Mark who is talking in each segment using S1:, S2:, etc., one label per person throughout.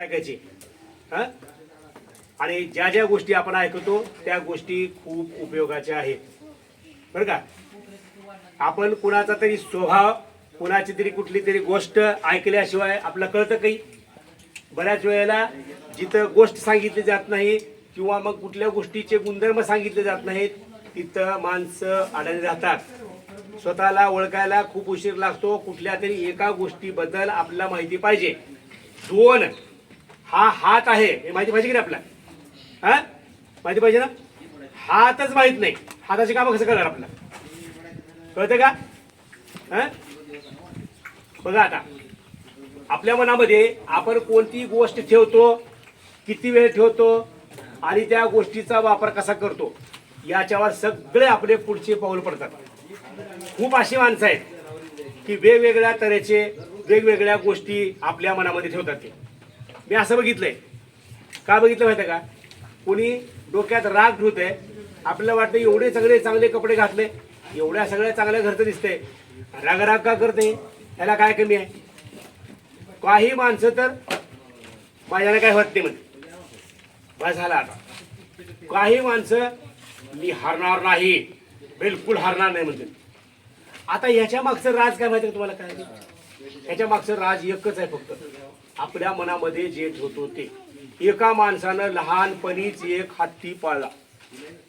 S1: ऐकायची. हा? आणि ज्या ज्या गोष्टी आपण ऐकतो त्या गोष्टी खूप उपयोगाच्या आहेत. बरं का? आपण कुणाचा तरी स्वभाव कुणाची तरी कुठली तरी गोष्ट ऐकल्याशिवाय आपलं कळतं काही? बऱ्याच वेळेला जिथं गोष्ट सांगितली जात नाही किंवा मग कुठल्या गोष्टीचे गुणधर्म सांगितले जात नाहीत तिथं माणसं अडाणी राहतात. स्वतःला ओळखायला खूप उशीर लागतो. कुठल्या तरी एका गोष्टीबद्दल आपल्याला माहिती पाहिजे. दोन हा हात आहे. हे माहिती पाहिजे की नाही आपला हा? माहिती पाहिजे ना? हातच माहीत नाही. हाताची कामं कसं करणार आपलं कळतं का? हां? बघा आता. आपल्या मनामध्ये आपण कोणती गोष्ट ठेवतो किती वेळ ठेवतो आणि त्या गोष्टीचा वापर कसा करतो याच्यावर सगळे आपले पुढचे पाऊल पडतात. खूप अशी माणसं आहेत की वेगवेगळ्या तऱ्हेचे वेगवेगळ्या गोष्टी आपल्या मनामध्ये ठेवतात ते. मी असं बघितलंय. का बघितलं माहिती आहे का? कुणी डोक्यात राग ठेवतंय आपल्याला वाटतं एवढे सगळे चांगले कपडे घातले एवढ्या सगळ्या चांगल्या घरचं दिसतंय. राग राग का करते त्याला काय कमी आहे? काही माणसं तर माझ्याला काय वाटते नाही म्हणते बस झाला आता. काही माणसं मी हरणार नाही. बिलकुल हरणार नाही म्हणते. आता ह्याच्या मागचं राज काय माहिती तुम्हाला काय? ह्याच्या मागचं राज एकच आहे फक्त. आपल्या मनामध्ये जे ठेवतो ते एका माणसानं लहानपणीच एक हत्ती पाळला.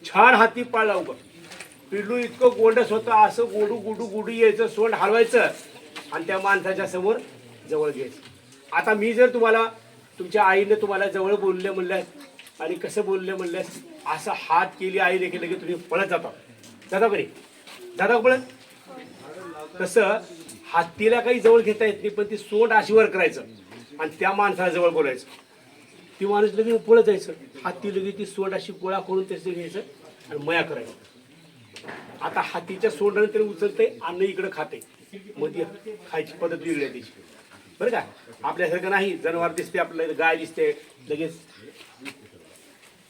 S1: छान हत्ती पाळला उभं पिल्लू इतकं गोंडस होतं असं गोडू गुडू गुडू यायचं सोंड हलवायचं आणि त्या माणसाच्या समोर जवळ घ्यायचं. आता मी जर तुम्हाला तुमच्या आईने तुम्हाला जवळ बोलले म्हणल्यास आणि कसं बोलले म्हणल्यास असं हात केली आईने केलं की तुम्ही पळत जाता. जाता बरे जाता पळत? तसं हत्तीला काही जवळ घेता येत नाही पण ती सोंड अशीवर करायचं. आणि त्या माणसाजवळ बोलायचं. ती माणूस लगेच पळत जायचं. हत्ती लगेच ती सोंड अशी गोळा करून त्याचं घ्यायचं आणि मया करायचं. आता हातीच्या सोंडाने तरी उचलते अन्न इकडं खाते मग ती खायची पद्धत वेगळी आहे त्याची बरं का? आपल्यासारखं नाही. जनावर दिसते आपल्याला गाय दिसते लगेच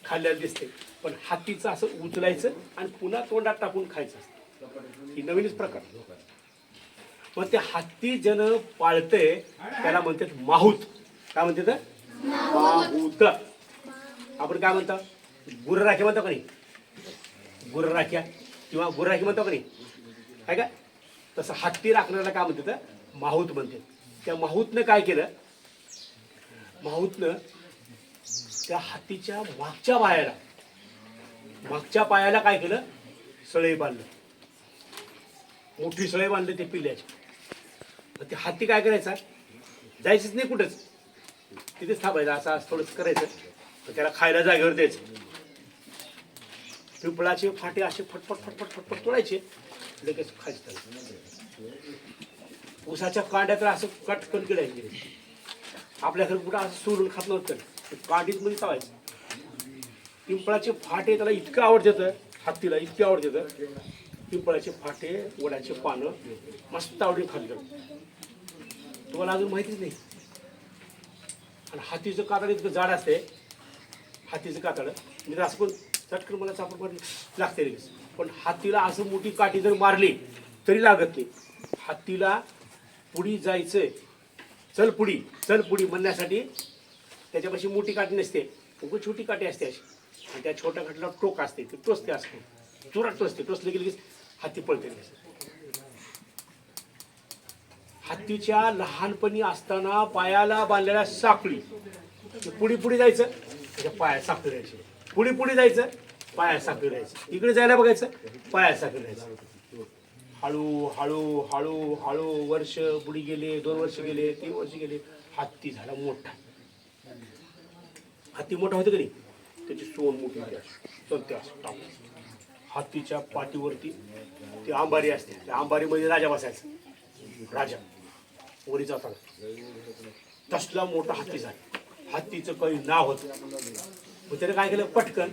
S1: खाल्ल्याला दिसते पण हातीचं असं उचलायचं आणि पुन्हा तोंडात टाकून खायचं असतं. ही नवीनच प्रकार. मग ते हत्ती जन पाळते त्याला म्हणतात माहूत. काय म्हणतात माहूत. आपण काय म्हणतो? गुर राखी म्हणतो का नाही? गुर राख्या किंवा गुर राखी म्हणतो का नाही? काय का? तसं हत्ती राखण्याला काय म्हणतात? माहूत म्हणते त्या माहूतनं काय केलं? माहूतनं त्या हत्तीच्या मागच्या पायाला मागच्या पायाला काय केलं? सळई बांधलं. मोठी सळई बांधली ते पिल्ल्याची मग ते हत्ती काय करायचा? जायचंच नाही कुठंच. तिथेच थांबायचं असं असं थोडंसं करायचं. तर त्याला खायला जागेवर द्यायचं. पिंपळाचे फाटे असे फटफट फटफट फटफट तोडायचे. लगेच खायचं त्याला. ऊसाच्या कांड्या तर असं कटकन गिडायचे आपल्याकडे कुठं असं सोडून खात नव्हतं. ते कांडीत मध्ये चावायचं. पिंपळाचे फाटे त्याला इतकं आवडतं हत्तीला इतकं आवडतं पिंपळाचे फाटे वड्याचे पानं मस्त आवडीने खाल्लं तुम्हाला अजून माहितीच नाही. आणि हातीचं कातड इतकं जाड असते हातीचं कातड. म्हणजे असं पण चटकन मला चापड मारली लागते लगेच. पण हातीला असं मोठी काठी जर मारली तरी लागत नाही. हातीला पुढी जायचं चल पुढी चल पुढी म्हणण्यासाठी त्याच्यापाशी मोठी काठी नसते. खूप छोटी काठी असते अशी. आणि त्या छोट्या काठीला टोक असते. ते टोचते असते चुराट टोचते. टोचले की लगेच हाती पळते लगेच. हत्तीच्या लहानपणी असताना पायाला बांधलेल्या साखळी. पुढी पुढे पुढे जायचं त्याच्या पाया साखळी द्यायची. पुढे पुढे जायचं पाया साखळी द्यायचं. इकडे जायला बघायचं पाया साखळी द्यायचं. हळू हळू हळू हळू वर्ष पुढे गेले दोन वर्ष गेले तीन वर्ष गेले हत्ती झाला मोठा. हत्ती मोठा होते नाही? त्याची सोन मोठी होती. असं हत्तीच्या पाठीवरती ती आंबारी असते. त्या आंबारीमध्ये राजा बसायचा. राजा. वरी जाताना. तसला मोठा हत्ती झाला. हत्तीचं काही नाव होतं. मग त्याने काय केलं? पटकन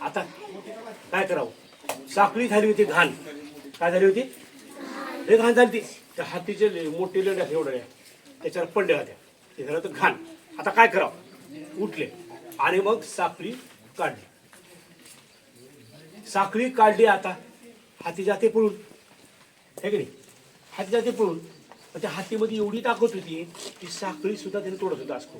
S1: आता काय करावं? साखळी झाली होती घाण. काय झाली होती? हे घाण झाली ती त्या हत्तीचे मोठे लेंड्या एवढ्या त्याच्यावर पडल्या होत्या. ते झालं तर घाण. आता काय करावं? उठले. आणि मग साखळी काढली. साखळी काढली आता. हाती जाते पळून. हे की नाही? हाती जाते पळून. त्या हातीमध्ये एवढी ताकद होती ती साखळी सुद्धा त्याने तोडत होता असतो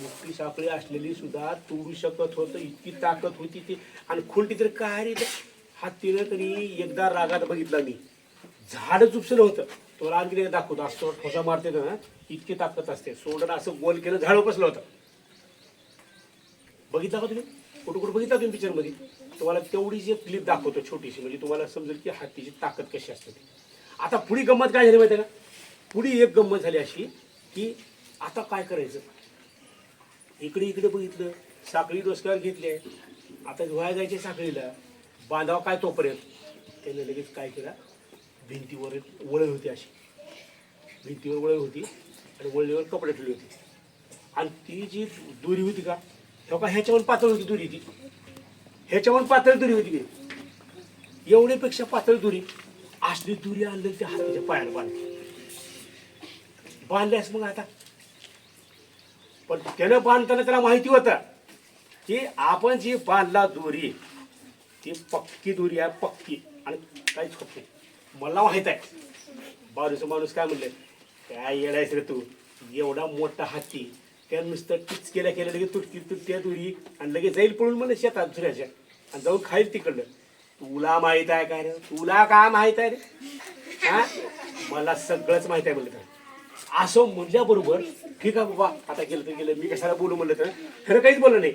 S1: मोठी साखळी असलेली सुद्धा तोडू शकत होतं इतकी ताकद होती ती. आणि खुलटी तर काय रे हातीनं तरी एकदा रागात बघितला मी. झाड चुपसलं होतं. तो आणखी एकदा दाखवतो? असतो ठोसा मारते ना इतकी ताकद असते. सोडलं असं गोल केलं झाड उपसलं होतं. बघितला का तुम्ही? कुठं कुठं बघितला तुम्ही पिक्चरमध्ये तुम्हाला तेवढीच एक क्लिप दाखवतो छोटीशी म्हणजे तुम्हाला समजेल की हत्तीची ताकद कशी असते ती. आता पुढी गंमत काय झाली माहिती आहे का? पुढी एक गंमत झाली अशी की आता काय करायचं? इकडे इकडे बघितलं साखळी डोसक्यावर घेतली. आता धुवायला जायचे साखळीला. बांधावं काय तोपर्यंत? त्याने लगेच काय केला? भिंतीवर वळळ वळण होती अशी. भिंतीवर वळण होती आणि वळणीवर कपडे ठेवले होते. आणि ती जी दोरी होती का तेव्हा का ह्याच्यावर पातळ होती दोरी ती? ह्याच्यावर पातळ दोरी होती एवढ्यापेक्षा पातळ दोरी. असली दोरी आणलं त्या हातीच्या पायाला बांधली. बांधल्यास मग आता. पण त्यानं बांधताना त्याला माहिती होतं की आपण जी बांधला दोरी ती पक्की दोरी आहे पक्की. आणि काहीच होत नाही. मला माहीत आहे. बाजूचा माणूस काय म्हणले? काय येडायस रे तू? एवढा मोठा हत्ती त्या नुसतं टिच केल्या केल्या लगेच तुटकी तुटत्या दोरी आणि लगेच जाईल पळून म्हणलं शेतात दुसऱ्याच्या आणि जाऊन खाईल तिकडलं तुला माहीत आहे काय रे? तुला काय माहीत आहे रे? हा? मला सगळंच माहीत आहे म्हणलं असं म्हणल्याबरोबर ठीक आहे बाबा आता गेलं तर गेलं मी कशाला बोलू म्हणलं तर? खरं काहीच बोललं नाही.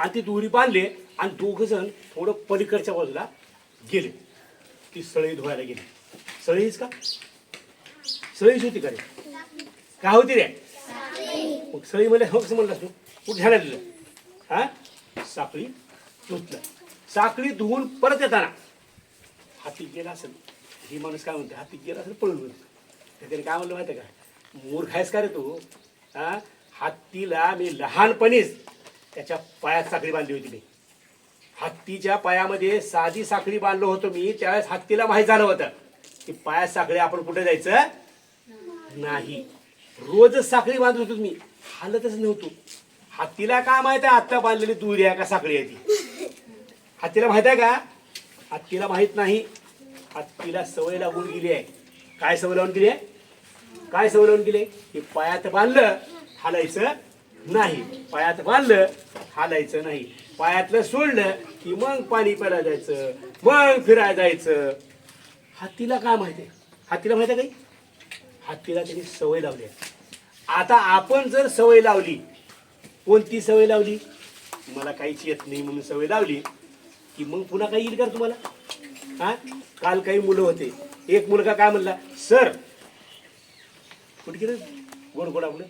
S1: आणि ती दोरी बांधले आणि दोघ जण थोडं पलीकडच्या बाजूला गेले. ती सळई धुवायला गेली. सळईच का? सळईच होती का रे? काय होती रे? मग सळी म्हणजे हो कसं म्हणलं तू. कुठे ध्यानात दिलं हा? साखळी धुतलं. साखळी धुवून परत येताना. हाती गेला असेल. ही माणूस काय म्हणते? हाती गेला असेल पळून गेलं. त्याने काय म्हणलं माहिती आहे का? मूर्ख आहेस का रे तू? हा? हत्तीला मी लहानपणीच त्याच्या पायात साखळी बांधली होती मी. हत्तीच्या पायामध्ये साधी साखळी बांधलो होतो मी त्यावेळेस हत्तीला माहीत झालं होतं की पायात साखळी आपण कुठे जायचं? नाही. रोजच साखळी बांधत होतो मी. हालतच नव्हतो. हत्तीला काय माहीत आहे आत्ता बांधलेली दुरी आहे का साखळी आहे ती? हत्तीला माहीत आहे का? हत्तीला माहीत नाही. हत्तीला सवय लागून गेली आहे. काय सवय लावून गेली आहे? काय सवय लावून गेले की पायात बांधलं हालायचं नाही. पायात बांधलं हालायचं नाही. पायातलं सोडलं की मग पाणी प्यायला जायचं मग फिरायला जायचं. हत्तीला काय माहिती आहे? हत्तीला माहिती आहे काही? हत्तीला त्यांनी सवय लावली आता आपण जर सवय लावली कोणती सवय लावली? मला काहीच येत नाही म्हणून सवय लावली की मग पुन्हा काही येईल का तुम्हाला? हा? काल काही मुलं होते. एक मुलगा काय म्हणला? सर कुठे गेलं? गोड गोड आपलं.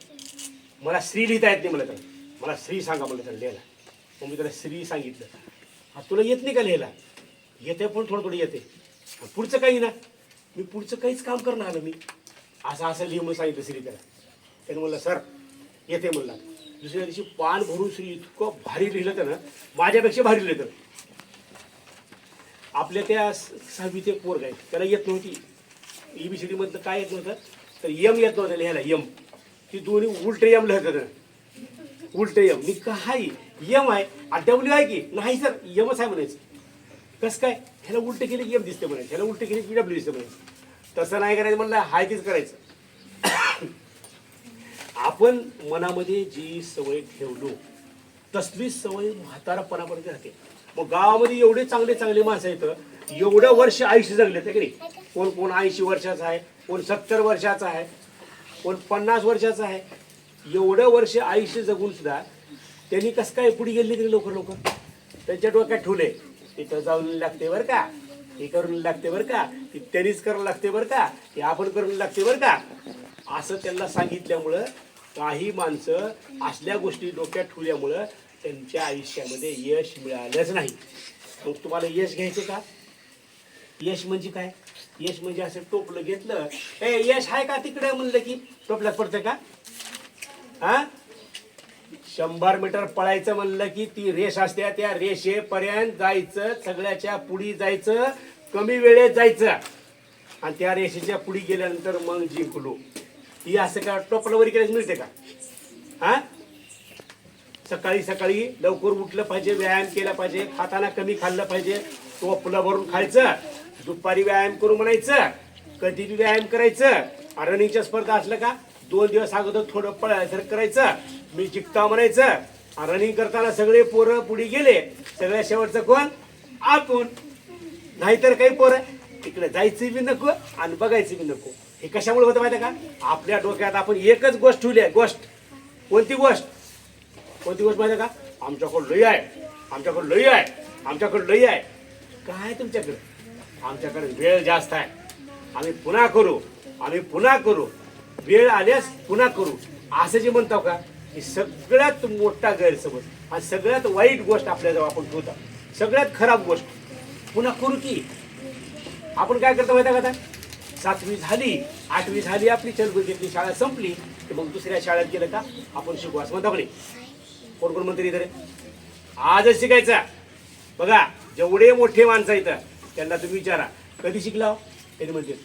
S1: मला श्री लिहिता येत नाही मला तर. मला श्री सांगा म्हणलं त्याला लिहायला. मग मी त्याला श्री सांगितलं. हा तुला येत नाही का लिहायला? येते पण थोडं थोडं येते पुढचं काही ना. मी पुढचं काहीच काम करणार आलं मी. असं असं लिह म्हणून सांगितलं श्री त्याला. त्याने म्हणलं सर येते म्हणला. दुसऱ्या दिवशी पान भरून श्री इतकं भारी लिहिलं त्यानं. माझ्यापेक्षा भारी लिहिलं तर आपल्या त्या सहावी सहावीत एक पोरग आहेत. त्याला येत नव्हती. ई बी सी डीमधलं काय येत नव्हतं? तर यम येत नव्हतं लिहायला यम ती दोन्ही उलट यम लिहत उलट यम मी काय? यम आहे. डब्ल्यू आहे की? नाही सर यमच आहे म्हणायचं. कसं काय? ह्याला उलट केले यम दिसते म्हणायचं. ह्याला उलट केले की डब्ल्यू दिसते म्हणायचं. तसं नाही करायचं म्हणलं हाय तेच करायचं. आपण मनामध्ये जी सवय ठेवलो तसली सवय म्हातारापणापर्यंत राहते मग गावामध्ये एवढे चांगले चांगले माणसं येतं एवढं वर्ष आयुष्य जगले ते की नाही? कोण कोण ऐंशी वर्षाचा आहे कोण सत्तर वर्षाचा आहे कोण पन्नास वर्षाचा आहे. एवढं वर्ष आयुष्य जगून सुद्धा त्यांनी कसं काय पुढे गेले तरी लवकर लवकर? त्यांच्या डोक्यात ठेवले तिथं जाऊन लागते बरं का हे करून लागते बरं का ती त्यांनीच करावं लागते बरं का हे आपण करून लागते बरं का. असं त्यांना सांगितल्यामुळं काही माणसं असल्या गोष्टी डोक्यात ठेवल्यामुळं त्यांच्या आयुष्यामध्ये यश मिळालंच नाही. मग तुम्हाला यश घ्यायचं का? यश म्हणजे काय? यश म्हणजे असं टोपलं घेतलं. ए यश आहे का तिकडे? म्हणलं की टोपल्यात पडतं का? हा? शंभर मीटर पळायचं म्हणलं की ती रेष असते त्या रेषेपर्यंत जायचं सगळ्याच्या पुढी जायचं कमी वेळेत जायचं. आणि त्या रेषेच्या पुढे गेल्यानंतर मग जिंकलो. ही असं का टोपलावरी केल्यास मिळते का? हा? सकाळी सकाळी लवकर उठलं पाहिजे व्यायाम केला पाहिजे खाताना कमी खाल्लं पाहिजे टोपलं भरून खायचं. दुपारी व्यायाम करू म्हणायचं कधी बी व्यायाम करायचं. रनिंगच्या स्पर्धा असलं का? दोन दिवस अगोदर थोडं पळायसारखं करायचं. मी जिंकता म्हणायचं. रनिंग करताना सगळे पोरं पुढे गेले. सगळ्या शेवटचं कोण? आपण. नाहीतर काही पोरं इकडे जायचं बी नको आणि बघायचं बी नको. हे कशामुळे होतं माहिती आहे का? आपल्या डोक्यात आपण एकच गोष्ट ठेवली आहे. गोष्ट. कोणती गोष्ट? कोणती गोष्ट माहिती आहे का? आमच्याकडं लई आहे. आमच्याकडं लई आहे. आमच्याकडं लई आहे. काय तुमच्याकडे? आमच्याकडे वेळ जास्त आहे. आम्ही पुन्हा करू आम्ही पुन्हा करू. वेळ आल्यास पुन्हा करू. असं जे म्हणतो का ही सगळ्यात मोठा गैरसमज आणि सगळ्यात वाईट गोष्ट आपल्याजवळ आपण ठेवता. सगळ्यात खराब गोष्ट. पुन्हा करू की. आपण काय करतो माहिती आहे का आता? सातवी झाली आठवी झाली आपली चलबुर्गीतली शाळा संपली की मग दुसऱ्या शाळेत गेलं का आपण शिकू असं म्हणतो म्हणे कोण कोण मंत्री इथे आजच शिकायचा. बघा जेवढे मोठे माणसं इथं त्यांना तुम्ही विचारा. कधी शिकला हो? त्यांनी म्हणते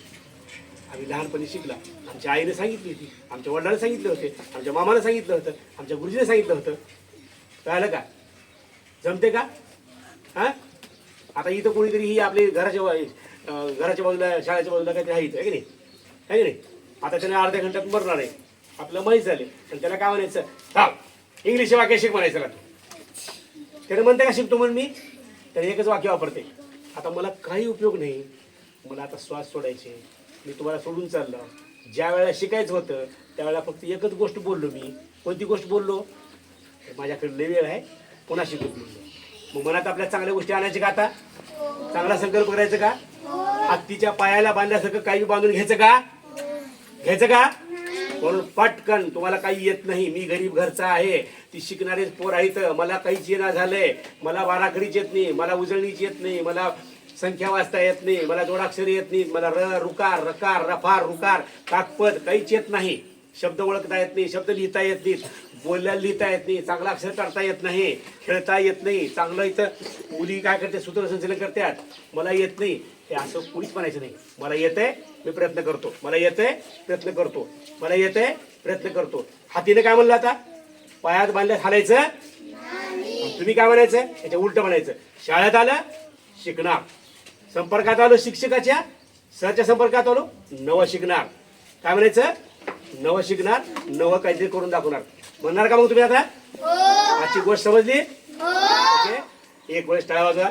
S1: आम्ही लहानपणी शिकला. आमच्या आईने सांगितली होती आमच्या वडिलांना सांगितले होते आमच्या मामाने सांगितलं होतं आमच्या गुरुजीने सांगितलं होतं. कळलं का? जमते का? हा? आता इथं कोणीतरी ही आपली घराच्या घराच्या बाजूला शाळेच्या बाजूला काहीतरी आहे इथं आहे की नाही? आहे की नाही? आता त्याने अर्ध्या घंट्यात मरणार आहे. आपलं माहीत झाले. पण त्याला काय म्हणायचं? हा इंग्लिश वाक्य शिक म्हणायचं का त्याने म्हणते का शिकतो म्हणून मी? त्याने एकच वाक्य वापरते. आता मला काही उपयोग नाही. मला आता श्वास सोडायचे. मी तुम्हाला सोडून चाललो. ज्या वेळेला शिकायचं होतं त्यावेळेला फक्त एकच गोष्ट बोललो मी. कोणती गोष्ट बोललो? माझ्याकडे लय वेळ आहे. पुन्हा शिकत बोललो? मग मनात आपल्या चांगल्या गोष्टी आणायच्या का आता? चांगला संकल्प करायचा का? हत्तीच्या पायाला बांधल्यासारखं काही बांधून घ्यायचं का? घ्यायचं का? म्हणून पटकन तुम्हाला काही येत नाही मी गरीब घरचा आहे ती शिकणारे पोर आहेत मला काहीच येणार झालंय मला वाराखडीच येत नाही मला उजळणीच येत नाही मला संख्या वाचता येत नाही मला जोडाक्षरी येत नाही मला र रुकार रकार रफार रुकार काकपद काहीच येत नाही. शब्द ओळखता येत नाही शब्द लिहिता येत नाहीत बोलायला लिहिता येत नाही चांगला अक्षर काढता येत नाही खेळता येत नाही चांगलं इथं मुली काय करते सूत्रसंचलन करतात मला येत नाही. हे असं कुणीच म्हणायचं नाही. मला येतंय मी प्रयत्न करतो. मला येतंय प्रयत्न करतो. मला येतंय प्रयत्न करतो. हातीने काय म्हणलं आता? पायात बांधल्यात हालायचं? तुम्ही काय म्हणायचं? याच्या उलट म्हणायचं. शाळेत आलं शिकणार. संपर्कात आलो शिक्षकाच्या? सरच्या संपर्कात आलो नवं शिकणार. काय म्हणायचं? नवं शिकणार नवं काहीतरी करून दाखवणार. म्हणणार का मग तुम्ही आता? आजची गोष्ट समजली? ओके. एक वेळेस टाळा वाजवा.